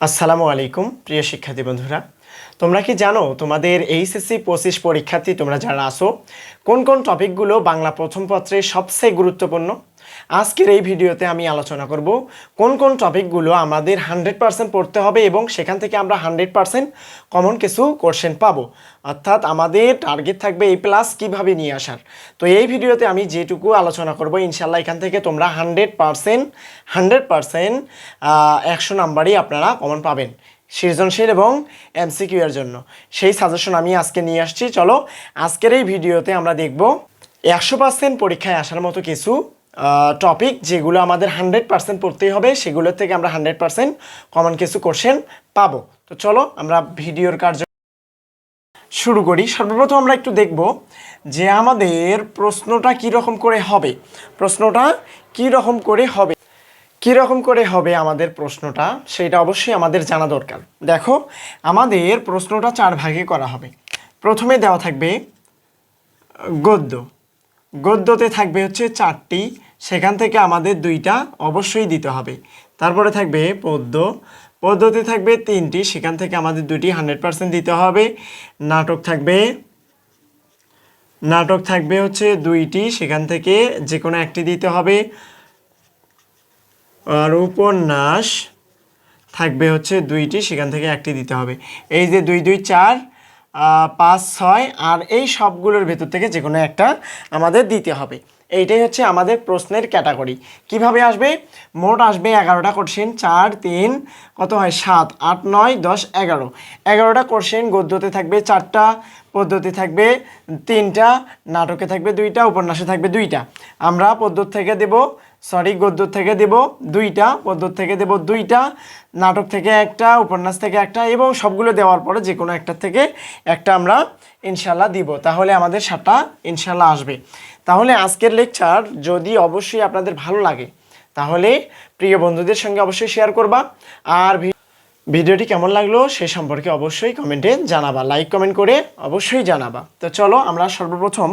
আসসালামু আলাইকুম, প্রিয় শিক্ষার্থী বন্ধুরা। তোমরা কি জানো তোমাদের এইচএসসি পঁচিশ পরীক্ষার্থী তোমরা যারা আসো কোন কোন টপিকগুলো বাংলা প্রথম পত্রে সবচেয়ে গুরুত্বপূর্ণ? আজকের এই ভিডিওতে আমি আলোচনা করব কোন কোন টপিকগুলো আমাদের হান্ড্রেড পার্সেন্ট পড়তে হবে এবং সেখান থেকে আমরা হান্ড্রেড পার্সেন্ট কমন কিছু কোশ্চেন পাবো। অর্থাৎ আমাদের টার্গেট থাকবে এই প্লাস কীভাবে নিয়ে আসার। তো এই ভিডিওতে আমি যেটুকু আলোচনা করব ইনশাল্লাহ এখান থেকে তোমরা হান্ড্রেড পার্সেন্ট হান্ড্রেড পার্সেন্ট একশো নাম্বারই আপনারা কমন পাবেন সৃজনশীল এবং এমসিকিউ এর জন্য। সেই সাজেশন আমি আজকে নিয়ে আসছি। চলো আজকের এই ভিডিওতে আমরা দেখব একশো পার্সেন্ট পরীক্ষায় আসার মতো কিছু টপিক যেগুলো আমাদের হান্ড্রেড পার্সেন্ট পড়তেই হবে সেগুলোর থেকে আমরা হান্ড্রেড পার্সেন্ট কমন কিছু কোশ্চেন পাবো। তো চলো আমরা ভিডিওর কার্য শুরু করি। সর্বপ্রথম আমরা একটু দেখব যে আমাদের প্রশ্নটা কি রকম করে হবে। প্রশ্নটা কি রকম করে হবে? কি রকম করে হবে আমাদের প্রশ্নটা? সেটা অবশ্যই আমাদের জানা দরকার। দেখো, আমাদের প্রশ্নটা চার ভাগে করা হবে। প্রথমে দেওয়া থাকবে গদ্য। গদ্যতে থাকবে হচ্ছে চারটি সেখান থেকে আমাদের দুইটা অবশ্যই দিতে হবে। তারপরে থাকবে পদ্য। পদ্যতে থাকবে তিনটি, সেখান থেকে আমাদের দুটি হান্ড্রেড পার্সেন্ট দিতে হবে। নাটক থাকবে নাটক থাকবে হচ্ছে দুইটি, সেখান থেকে যে কোনো একটি দিতে হবে। আর উপন্যাস থাকবে হচ্ছে দুইটি, সেখান থেকে একটি দিতে হবে। এই যে দুই দুই, চার পাঁচ, ছয়, আর এই সবগুলোর ভেতর থেকে যে কোনো একটা আমাদের দিতে হবে। এইটাই হচ্ছে আমাদের প্রশ্নের ক্যাটাগরি। কীভাবে আসবে? মোট আসবে এগারোটা কোশ্চেন চার, তিন, কত হয়? সাত, আট, নয়, দশ, এগারো। এগারোটা কোশ্চেন গদ্যতে থাকবে চারটা পদ্ধতি থাকবে তিনটা, নাটকে থাকবে দুইটা, উপন্যাসে থাকবে দুইটা। আমরা পদ্ধতি থেকে দেব সরি গদ্য থেকে দেব দুইটা পদ্ধতি থেকে দেব দুইটা, নাটক থেকে একটা, উপন্যাস থেকে একটা এবং সবগুলো দেওয়ার পরে যে কোনো একটা থেকে একটা আমরা ইনশাল্লাহ দিব। তাহলে আমাদের সাতটা ইনশাল্লাহ আসবে। তাহলে আজকের লেকচার যদি অবশ্যই আপনাদের ভালো লাগে, তাহলে প্রিয় বন্ধুদের সঙ্গে অবশ্যই শেয়ার করবা। আর ভিডিওটি কেমন লাগল সে সম্পর্কে অবশ্যই কমেন্টে জানাবা। লাইক কমেন্ট করে অবশ্যই জানাবা। তো চলো আমরা সর্বপ্রথম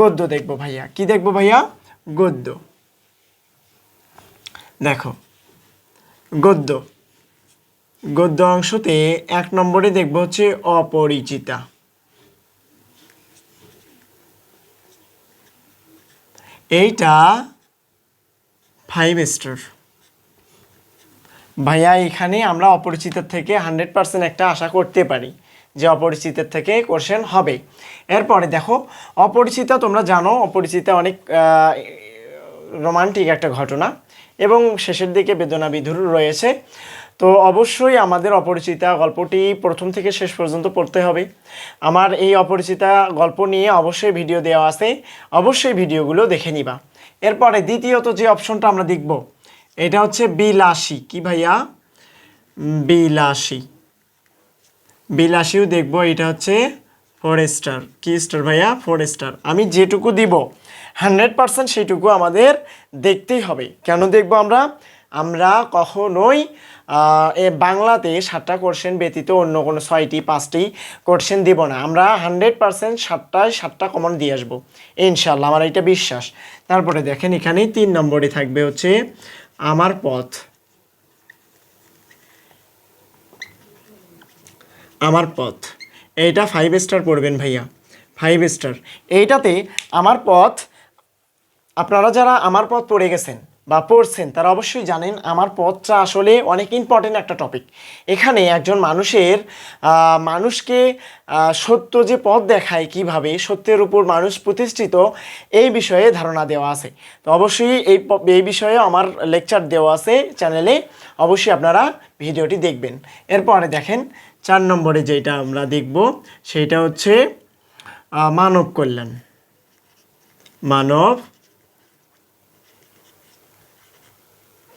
গদ্য দেখব ভাইয়া। কি দেখব ভাইয়া? গদ্য। দেখো, গদ্য। গদ্য অংশতে এক নম্বরে দেখব হচ্ছে অপরিচিতা। এইটা ফাইভ স্টার ভাইয়া, এখানে আমরা অপরিচিতের থেকে হান্ড্রেড পার্সেন্ট একটা আশা করতে পারি যে অপরিচিতের থেকে কোশ্চেন হবে। এরপরে দেখো, অপরিচিতা তোমরা জানো, অপরিচিতা অনেক রোমান্টিক একটা ঘটনা। এবং শেষের দিকে বেদনা বিধুর রয়েছে। তো অবশ্যই আমাদের অপরিচিতা গল্পটি প্রথম থেকে শেষ পর্যন্ত পড়তে হবে। আমার এই অপরিচিতা গল্প নিয়ে অবশ্যই ভিডিও দেওয়া আছে। অবশ্যই ভিডিওগুলো দেখে নিবা। এরপরে দ্বিতীয়ত যে অপশনটা আমরা দেখব, এটা হচ্ছে বিলাসী। কি ভাইয়া? বিলাসী। বিলাসীও দেখব, এটা হচ্ছে ফোর স্টার কি স্টার ভাইয়া? ফোর স্টার আমি যেটুকু দিব হান্ড্রেড পার্সেন্ট সেইটুকু আমাদের দেখতেই হবে। কেন দেখব আমরা? আমরা কখনোই এ বাংলাতে সাতটা কোশ্চেন ব্যতীত অন্য কোনো ছয়টি, পাঁচটি কোশ্চেন দিব না। আমরা হান্ড্রেড পার্সেন্ট সাতটায় সাতটা কমন দিয়ে আসব। ইনশাল্লাহ আমার এটা বিশ্বাস। তারপরে দেখেন, এখানেই তিন নম্বরে থাকবে হচ্ছে আমার পথ। আমার পথ। এইটা ফাইভ স্টার পড়বেন ভাইয়া। ফাইভ স্টার এইটাতে আমার পথ আপনারা যারা আমার পথ পড়ে গেছেন বা পড়ছেন, তারা অবশ্যই জানেন আমার পথটা আসলে অনেক ইম্পর্টেন্ট একটা টপিক এখানে একজন মানুষের মানুষকে সত্য যে পথ দেখায় কীভাবে, সত্যের উপর মানুষ প্রতিষ্ঠিত, এই বিষয়ে ধারণা দেওয়া আছে। তো অবশ্যই এই এই বিষয়ে আমার লেকচার দেওয়া আছে চ্যানেলে অবশ্যই আপনারা ভিডিওটি দেখবেন। এরপরে দেখেন, চার নম্বরে যেটা আমরা দেখব, সেটা হচ্ছে মানব কল্যাণ। মানব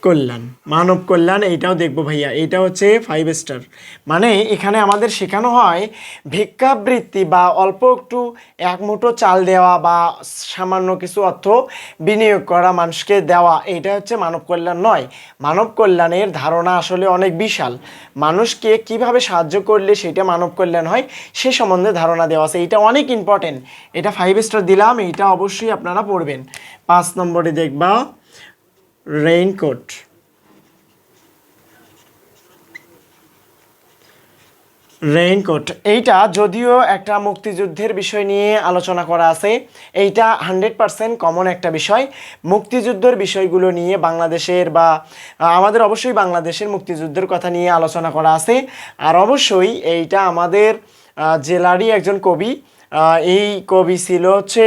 কল্যাণ, মানব কল্যাণ এইটাও দেখব ভাইয়া, এইটা হচ্ছে ফাইভ স্টার মানে এখানে আমাদের শেখানো হয় ভিক্ষাবৃত্তি বা অল্প একটু এক মুঠো চাল দেওয়া বা সামান্য কিছু অর্থ বিনিয়োগ করা মানুষকে দেওয়া, এইটা হচ্ছে মানব কল্যাণ নয়। মানব কল্যাণের ধারণা আসলে অনেক বিশাল। মানুষকে কীভাবে সাহায্য করলে সেটা মানব কল্যাণ হয়, সে সম্বন্ধে ধারণা দেওয়া আছে। এটা অনেক ইম্পর্টেন্ট এটা ফাইভ স্টার দিলাম, এইটা অবশ্যই আপনারা পড়বেন। পাঁচ নম্বরে দেখবা রেইনকোট রেইনকোট এইটা যদিও একটা মুক্তিযুদ্ধের বিষয় নিয়ে আলোচনা করা আছে, এইটা হান্ড্রেড পারসেন্ট কমন একটা বিষয়। মুক্তিযুদ্ধের বিষয়গুলো নিয়ে বাংলাদেশের বা, আমাদের অবশ্যই বাংলাদেশের মুক্তিযুদ্ধের কথা নিয়ে আলোচনা করা আছে। আর অবশ্যই এইটা আমাদের জেলারই একজন কবি এই কবি ছিল হচ্ছে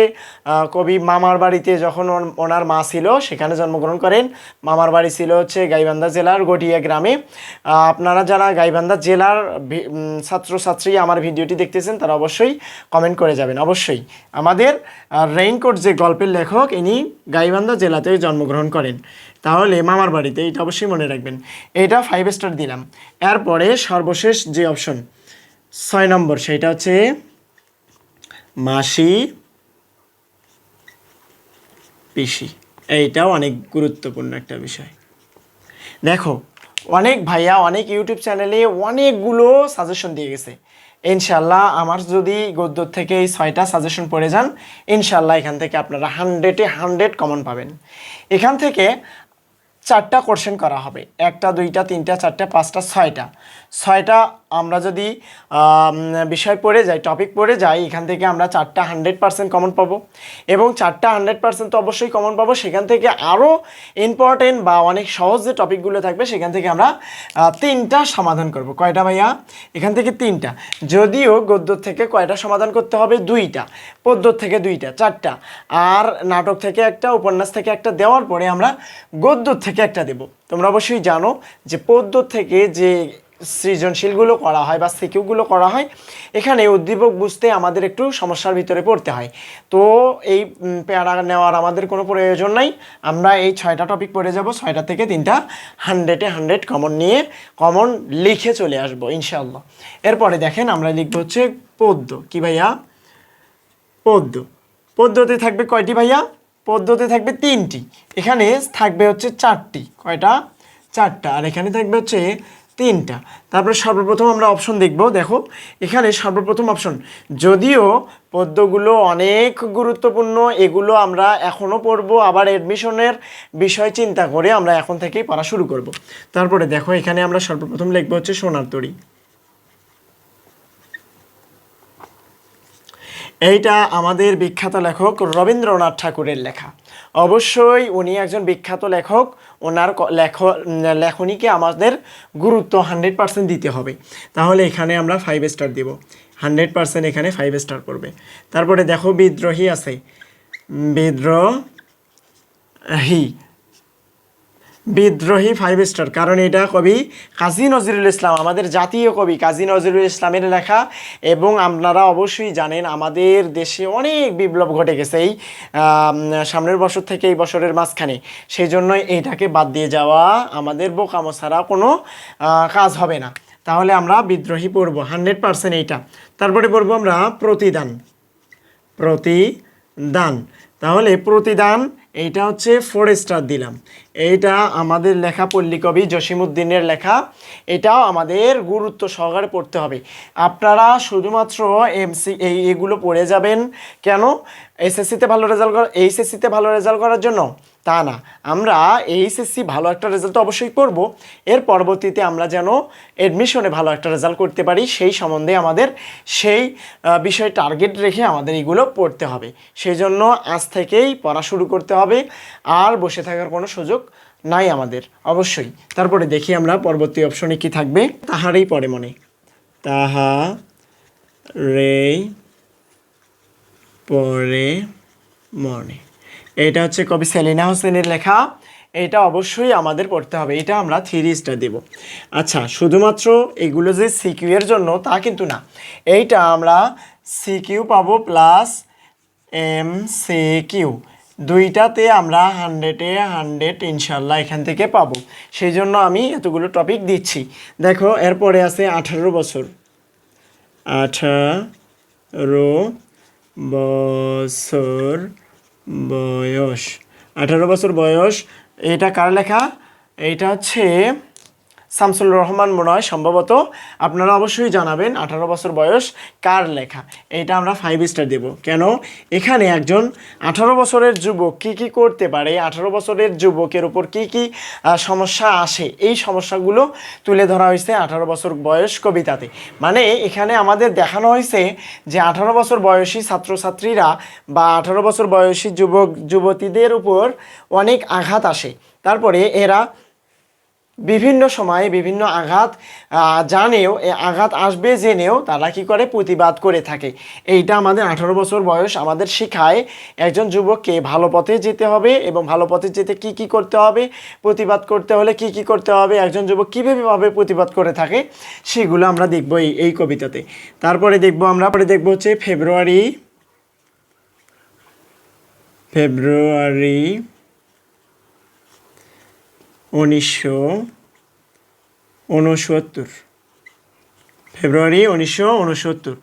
কবি মামার বাড়িতে যখন ওনার মা ছিল, সেখানে জন্মগ্রহণ করেন। মামার বাড়ি ছিল হচ্ছে গাইবান্ধা জেলার গটিয়া গ্রামে। আপনারা যারা গাইবান্ধা জেলার ছাত্রছাত্রী আমার ভিডিওটি দেখতেছেন, তারা অবশ্যই কমেন্ট করে যাবেন। অবশ্যই আমাদের রেইনকোট যে গল্পের লেখক, ইনি গাইবান্ধা জেলাতে জন্মগ্রহণ করেন। তাহলে মামার বাড়িতে এটা অবশ্যই মনে রাখবেন। এটা ফাইভ স্টার দিলাম। এরপরে সর্বশেষ যে অপশন ছয় নম্বর, সেটা হচ্ছে মাসি, পিসি। এইটাও অনেক গুরুত্বপূর্ণ একটা বিষয়। দেখো, অনেক ভাইয়া অনেক ইউটিউব চ্যানেলে অনেকগুলো সাজেশন দিয়ে গেছে। ইনশাল্লাহ আমার যদি গদ্য থেকে এই ছয়টা সাজেশন পড়ে যান ইনশাল্লাহ এখান থেকে আপনারা হান্ড্রেডে হান্ড্রেড কমন পাবেন। এখান থেকে চারটা কোশ্চেন করা হবে। একটা, দুইটা, তিনটা, চারটা, পাঁচটা, ছয়টা। ছয়টা আমরা যদি বিষয় পড়ে যাই টপিক পড়ে যাই, এখান থেকে আমরা চারটা হান্ড্রেড পার্সেন্ট কমন পাবো। এবং চারটা হান্ড্রেড পার্সেন্ট তো অবশ্যই কমন পাবো। সেখান থেকে আরও ইম্পর্টেন্ট বা অনেক সহজ যে টপিকগুলো থাকবে, সেখান থেকে আমরা তিনটা সমাধান করব। কয়টা ভাইয়া? এখান থেকে তিনটা। যদিও গদ্য থেকে কয়টা সমাধান করতে হবে? দুইটা। পদ্য থেকে দুইটা, চারটা। আর নাটক থেকে একটা, উপন্যাস থেকে একটা দেওয়ার পরে আমরা গদ্য থেকে একটা দেব। তোমরা অবশ্যই জানো যে পদ্য থেকে যে সৃজনশীলগুলো করা হয় বা সিকিউগুলো করা হয়, এখানে উদ্দীপক বুঝতে আমাদের একটু সমস্যার ভিতরে পড়তে হয়। তো এই প্যারা নেওয়ার আমাদের কোনো প্রয়োজন নাই। আমরা এই ছয়টা টপিক পড়ে যাব, ছয়টা থেকে তিনটা হান্ড্রেডে হান্ড্রেড কমন নিয়ে কমন লিখে চলে আসব ইনশাল্লাহ এরপরে দেখেন আমরা লিখব হচ্ছে পদ্য। কি ভাইয়া? পদ্য। পদ্যতে থাকবে কয়টি ভাইয়া? পদ্যতে থাকবে তিনটি। এখানে থাকবে হচ্ছে চারটি। কয়টা? চারটা। আর এখানে থাকবে হচ্ছে তিনটা। তারপরে সর্বপ্রথম আমরা অপশন দেখব, দেখো। এখানে সর্বপ্রথম অপশন যদিও পদ্যগুলো অনেক গুরুত্বপূর্ণ, এগুলো আমরা এখনও পড়ব, আবার অ্যাডমিশনের বিষয় চিন্তা করে আমরা এখন থেকেই পড়া শুরু করব। তারপরে দেখো, এখানে আমরা সর্বপ্রথম লিখব হচ্ছে সোনার তরী। এইটা আমাদের বিখ্যাত লেখক রবীন্দ্রনাথ ঠাকুরের লেখা। অবশ্যই উনি একজন বিখ্যাত লেখক। ওনার লেখ লেখনীকে আমাদের গুরুত্ব হান্ড্রেড পার্সেন্ট দিতে হবে। তাহলে এখানে আমরা ফাইভ স্টার দিব। হান্ড্রেড পার্সেন্ট এখানে ফাইভ স্টার পড়বে। তারপরে দেখো বিদ্রোহী আছে। বিদ্রোহী। বিদ্রোহী ফাইভ স্টার কারণ এটা কবি কাজী নজরুল ইসলাম, আমাদের জাতীয় কবি কাজী নজরুল ইসলামের লেখা এবং আপনারা অবশ্যই জানেন আমাদের দেশে অনেক বিপ্লব ঘটে গেছে এই সামনের বছর থেকে এই বছরের মাঝখানে। সেই জন্য এইটাকে বাদ দিয়ে যাওয়া আমাদের বোকামো ছাড়া কোনো কাজ হবে না। তাহলে আমরা বিদ্রোহী পড়ব হান্ড্রেড পার্সেন্ট এইটা। তারপরে পড়ব আমরা প্রতিদান। প্রতিদান। তাহলে প্রতিদান এইটা হচ্ছে ফোর স্টার দিলাম। এইটা আমাদের লেখা পল্লীকবি জসিমুদ্দিনের লেখা। এটাও আমাদের গুরুত্ব সহকারে পড়তে হবে। আপনারা শুধুমাত্র এমসি এই এগুলো পড়ে যাবেন। কেন? এসএসসিতে ভালো রেজাল্ট করা এইচএসসিতে ভালো রেজাল্ট করার জন্য তা না। আমরা এইচএসসি ভালো একটা রেজাল্ট অবশ্যই করব। এর পরবর্তীতে আমরা যেন অ্যাডমিশনে ভালো একটা রেজাল্ট করতে পারি, সেই সম্বন্ধে আমাদের সেই বিষয়ে টার্গেট রেখে আমাদের এগুলো পড়তে হবে। সেই জন্য আজ থেকেই পড়া শুরু করতে হবে। আর বসে থাকার কোনো সুযোগ নাই আমাদের, অবশ্যই। তারপরে দেখি আমরা পরবর্তী অপশনে কি থাকবে। তাহারই পরে মনে। তাহা রে পরে মনে। এটা হচ্ছে কবি সেলিনা হোসেনের লেখা। এটা অবশ্যই আমাদের পড়তে হবে। এটা আমরা থ্রি স্টার দেব। আচ্ছা শুধুমাত্র এগুলো যে সিকিউ এর জন্য তা কিন্তু না। এইটা আমরা সিকিউ পাবো প্লাস এম সি কিউ। দুইটাতে আমরা হান্ড্রেডে হান্ড্রেড ইনশাল্লাহ এখান থেকে পাবো। সেই জন্য আমি এতগুলো টপিক দিচ্ছি। দেখো, এরপরে আছে আঠারো বছর। আঠারো বছর বয়স। আঠারো বছর বয়স। এটা কার লেখা? এটা হচ্ছে শামসুল রহমান মনে হয় সম্ভবত। আপনারা অবশ্যই জানাবেন আঠারো বছর বয়স কার লেখা? এটা আমরা ফাইভ স্টার দেব। কেন? এখানে একজন আঠারো বছরের যুবক কি কি করতে পারে? আঠারো বছরের যুবকের উপর কি কি সমস্যা আসে? এই সমস্যাগুলো তুলে ধরা হয়েছে আঠারো বছর বয়স কবিতাতে। মানে এখানে আমাদের দেখানো হয়েছে যে আঠারো বছর বয়সী ছাত্রছাত্রীরা বা আঠারো বছর বয়সী যুবক, যুবতীদের উপর অনেক আঘাত আসে। তারপরে এরা বিভিন্ন সময়ে বিভিন্ন আঘাত জানেও, এ আঘাত আসবে, জেনেও তারা কি করে? প্রতিবাদ করে থাকে। এইটা আমাদের আঠারো বছর বয়স আমাদের শেখায় একজন যুবককে ভালো পথে যেতে হবে এবং ভালো পথে যেতে কি কি করতে হবে? প্রতিবাদ করতে হলে কি কি করতে হবে? একজন যুবক কীভাবেভাবে প্রতিবাদ করে থাকে? সেগুলো আমরা দেখব এই এই কবিতাতে। তারপরে দেখব আমরা পরে দেখব হচ্ছে ফেব্রুয়ারি ফেব্রুয়ারি উনিশশো উনসত্তর। ফেব্রুয়ারি উনিশশো উনসত্তর।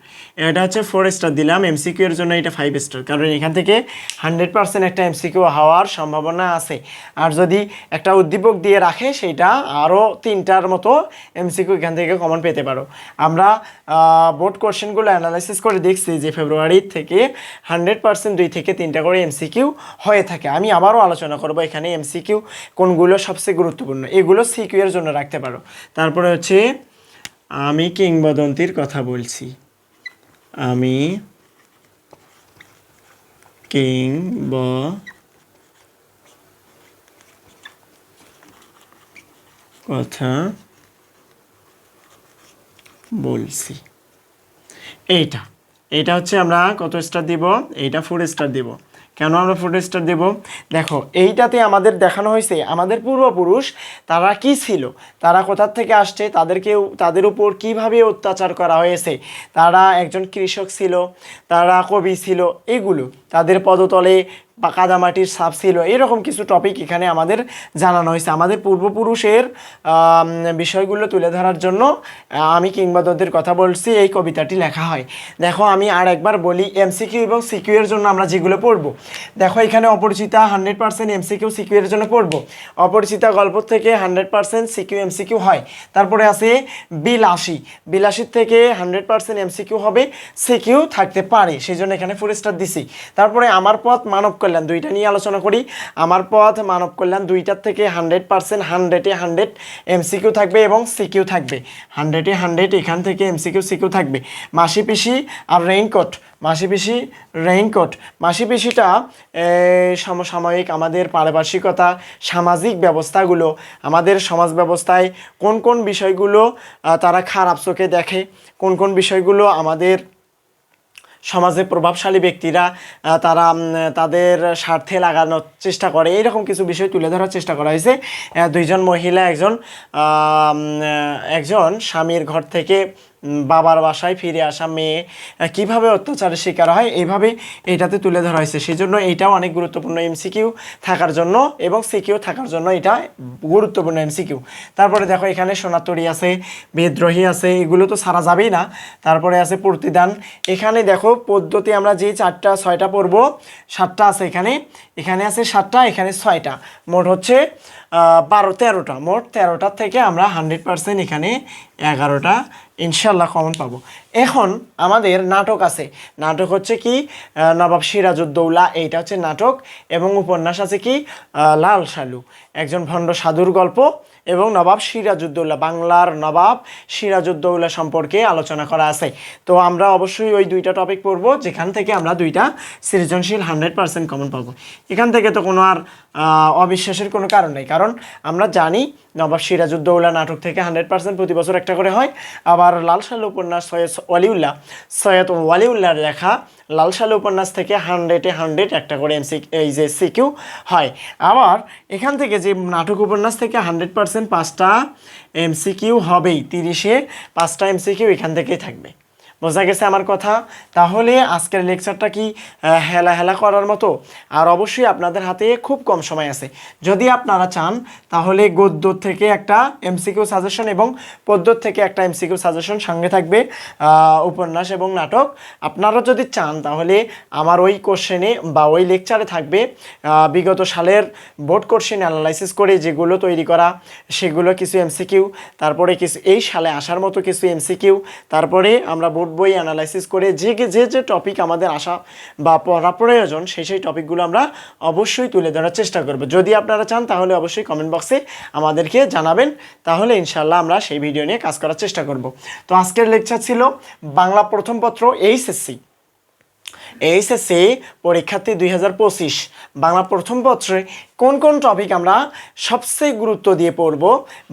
এটা হচ্ছে ফোর স্টার দিলাম এমসিকিউ এর জন্য এটা ফাইভ স্টার কারণ এখান থেকে হান্ড্রেড পার্সেন্ট একটা এমসিকিউ হওয়ার সম্ভাবনা আছে। আর যদি একটা উদ্দীপক দিয়ে রাখে, সেটা আরও তিনটার মতো এমসিকিউ এখান থেকে কমন পেতে পারো। আমরা বোর্ড কোশ্চেনগুলো অ্যানালাইসিস করে দেখছি যে ফেব্রুয়ারি থেকে হান্ড্রেড পার্সেন্ট দুই থেকে তিনটা করে এমসিকিউ হয়ে থাকে। আমি আবারও আলোচনা করব এখানে এমসিকিউ কোনগুলো সবচেয়ে গুরুত্বপূর্ণ। এগুলো সিকিউ এর জন্য রাখতে পারো। তারপরে হচ্ছে আমি কিংবদন্তির কথা বলছি। আমি কিং ব কথা বলছি। এইটা এইটা হচ্ছে আমরা কত স্টার দিব? এইটা ফোর স্টার দিব। কেন আমরা প্রোটেস্টার স্টার দেব? দেখো, এইটাতে আমাদের দেখানো হয়েছে, আমাদের পূর্বপুরুষ, তারা কি ছিল? তারা কোথার থেকে আসছে? তাদেরকে, তাদের উপর কীভাবে অত্যাচার করা হয়েছে? তারা একজন কৃষক ছিল, তারা কবি ছিল, এগুলো। তাদের পদতলে বা কাদামাটির সাপ ছিল, এরকম কিছু টপিক এখানে আমাদের জানানো হয়েছে। আমাদের পূর্বপুরুষের বিষয়গুলো তুলে ধরার জন্য আমি কিংবদন্তির কথা বলছি, এই কবিতাটি লেখা হয়। দেখো, আমি আর একবার বলি এমসিকিউ এবং সিকিউ এর জন্য আমরা যেগুলো পড়ব। দেখো, এখানে Aparichita hundred percent MCQ CQ এর জন্য পড়ব। অপরিচিতা গল্প থেকে হান্ড্রেড পার্সেন্ট সিকিউ এমসিকিউ হয়। তারপরে আছে বিলাসী। বিলাসীর থেকে হান্ড্রেড পার্সেন্ট এমসিকিউ হবে সিকিউ থাকতে পারে, সেই জন্য এখানে ফোর স্টার দিছি। তারপরে আমার পথ মানব কল্যাণ, দুইটা নিয়ে আলোচনা করি। আমার পথ, মানব কল্যাণ, দুইটার থেকে হান্ড্রেড পার্সেন্ট, হান্ড্রেডে হান্ড্রেড এমসিকিউ থাকবে এবং সিকিউ থাকবে। হান্ড্রেডে হান্ড্রেড, এখান থেকে এমসিকিউ, সিকিউ থাকবে। মাসি পিসি আর রেইনকোট মাসি পিসি রেইনকোট। মাসি পিসিটা সমসাময়িক আমাদের পারিপার্শ্বিকতা, সামাজিক ব্যবস্থাগুলো, আমাদের সমাজ ব্যবস্থায় কোন কোন বিষয়গুলো তারা খারাপ চোখে দেখে, কোন কোন বিষয়গুলো আমাদের সমাজে প্রভাবশালী ব্যক্তিরা তারা তাদের স্বার্থে লাগানোর চেষ্টা করে। এইরকম কিছু বিষয় তুলে ধরার চেষ্টা করা হয়েছে। দুইজন মহিলা, একজন একজন স্বামীর ঘর থেকে বাবার বাসায় ফিরে আসা মেয়ে কীভাবে অত্যাচারের শিকার হয়, এইভাবে এটাতে তুলে ধরা হয়েছে। সেই জন্য এইটাও অনেক গুরুত্বপূর্ণ এমসিকিউ থাকার জন্য এবং সিকিউ থাকার জন্য এটা গুরুত্বপূর্ণ এমসিকিউ তারপরে দেখো, এখানে সোনাতরি আছে, বিদ্রোহী আছে, এগুলো তো সারা যাবেই না। তারপরে আছে প্রতিদান। এখানে দেখো, পদ্ধতি আমরা যে চারটা, ছয়টা পড়ব, সাতটা আছে এখানে। এখানে আছে সাতটা, এখানে ছয়টা। মোট হচ্ছে বারো তেরোটা। মোট তেরোটার থেকে আমরা হান্ড্রেড পার্সেন্ট এখানে এগারোটা ইনশাল্লাহ কমন পাবো। এখন আমাদের নাটক আছে। নাটক হচ্ছে কি? নবাব সিরাজউদ্দৌলা, এইটা হচ্ছে নাটক। এবং উপন্যাস আছে কি? লাল সালু একজন ভণ্ড সাধুর গল্প। এবং নবাব সিরাজউদ্দৌলা, বাংলার নবাব সিরাজউদ্দৌলা সম্পর্কে আলোচনা করা আছে। তো আমরা অবশ্যই ওই দুইটা টপিক পড়ব, যেখান থেকে আমরা দুইটা সৃজনশীল হান্ড্রেড পার্সেন্ট কমন পাবো। এখান থেকে তো কোনো আর অবিশ্বাসের কোনো কারণ নেই। কারণ আমরা জানি নবাব সিরাজউদ্দৌলা নাটক থেকে হান্ড্রেড পার্সেন্ট প্রতি বছর একটা করে হয়। আবার লাল সাল উপন্যাস সৈয়দ ওয়ালিউল্লাহ, সৈয়দ ওয়ালিউল্লাহর লেখা লাল সাল উপন্যাস থেকে হান্ড্রেডে হান্ড্রেড একটা করে এমসি এই যে সিকিউ হয়। আবার এখান থেকে যে নাটক উপন্যাস থেকে হান্ড্রেড পার্সেন্ট পাঁচটা এমসিকিউ হবেই, তিরিশে পাঁচটা এমসিকিউ এখান থেকেই থাকবে। বোঝা গেছে আমার কথা। তাহলে আজকের লেকচারটা কি হেলা হেলা করার মতো? আর অবশ্যই আপনাদের হাতে খুব কম সময় আছে। যদি আপনারা চান, তাহলে গদ্য থেকে একটা এমসিকিউ সাজেশন এবং পদ্য থেকে একটা এমসিকিউ সাজেশন সঙ্গে থাকবে উপন্যাস এবং নাটক। আপনারা যদি চান, তাহলে আমার ওই কোশ্চেনে বা ওই লেকচারে থাকবে বিগত সালের বোর্ড কোশ্চেন অ্যানালাইসিস করে যেগুলো তৈরি করা, সেগুলো কিছু এমসিকিউ, তারপরে কিছু, এই সালে আসার মতো কিছু এমসিকিউ, তারপরে আমরা বোর্ড বই অ্যানালাইসিস করে যে যে যে টপিক আমাদের আসা বা পড়া প্রয়োজন, সেই সেই টপিকগুলো আমরা অবশ্যই তুলে ধরার চেষ্টা করব। যদি আপনারা চান, তাহলে অবশ্যই কমেন্ট বক্সে আমাদেরকে জানাবেন। তাহলে ইনশাল্লাহ আমরা সেই ভিডিও নিয়ে কাজ করার চেষ্টা করব। তো আজকের লেকচার ছিল বাংলা প্রথম পত্র, এইচএসসি। এইচএসসি পরীক্ষার্থী দুই হাজার পঁচিশ। বাংলা প্রথম পত্রে কোন কোন টপিক আমরা সবচেয়ে গুরুত্ব দিয়ে পড়ব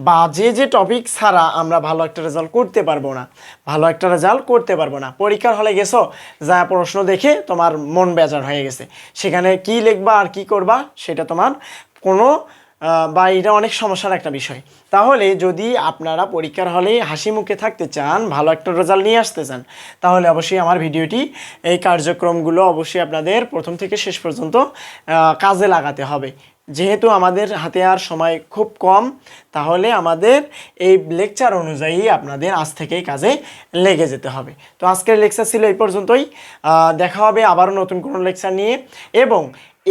বা যে যে টপিক ছাড়া আমরা ভালো একটা রেজাল্ট করতে পারব না, ভালো একটা রেজাল্ট করতে পারব না। পরীক্ষার হলে গেছো, যা প্রশ্ন দেখে তোমার মন বেজার হয়ে গেছে। সেখানে কি লিখবা আর কি করবা, সেটা তোমার কোনো বা এটা অনেক সমস্যার একটা বিষয়। তাহলে যদি আপনারা পরীক্ষার হলে হাসি মুখে থাকতে চান, ভালো একটা রেজাল্ট নিয়ে আসতে চান, তাহলে অবশ্যই আমার ভিডিওটি, এই কার্যক্রমগুলো অবশ্যই আপনাদের প্রথম থেকে শেষ পর্যন্ত কাজে লাগাতে হবে। যেহেতু আমাদের হাতে আর সময় খুব কম, তাহলে আমাদের এই লেকচার অনুযায়ী আপনাদের আজ থেকেই কাজে লেগে যেতে হবে। তো আজকের লেকচার ছিল এই পর্যন্তই। দেখা হবে আবারও নতুন কোনো লেকচার নিয়ে। এবং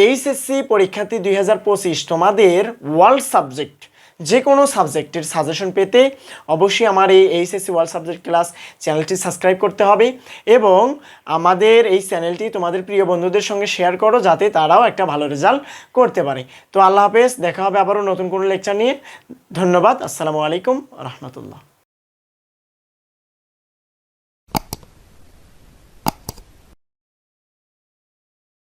এইচএসসি পরীক্ষার্থী দুই হাজার পঁচিশ তোমাদের ওয়ার্ল্ড সাবজেক্ট যে কোনো সাবজেক্টের সাজেশন পেতে অবশ্যই আমার এই এইচএসসি ওয়ার্ল্ড সাবজেক্ট ক্লাস চ্যানেলটি সাবস্ক্রাইব করতে হবে এবং আমাদের এই চ্যানেলটি তোমাদের প্রিয় বন্ধুদের সঙ্গে শেয়ার করো যাতে তারাও একটা ভালো রেজাল্ট করতে পারে। তো আল্লাহ হাফেজ, দেখা হবে আবারও নতুন কোনো লেকচার নিয়ে। ধন্যবাদ, আসসালামু আলাইকুম, রহমতুল্লাহ।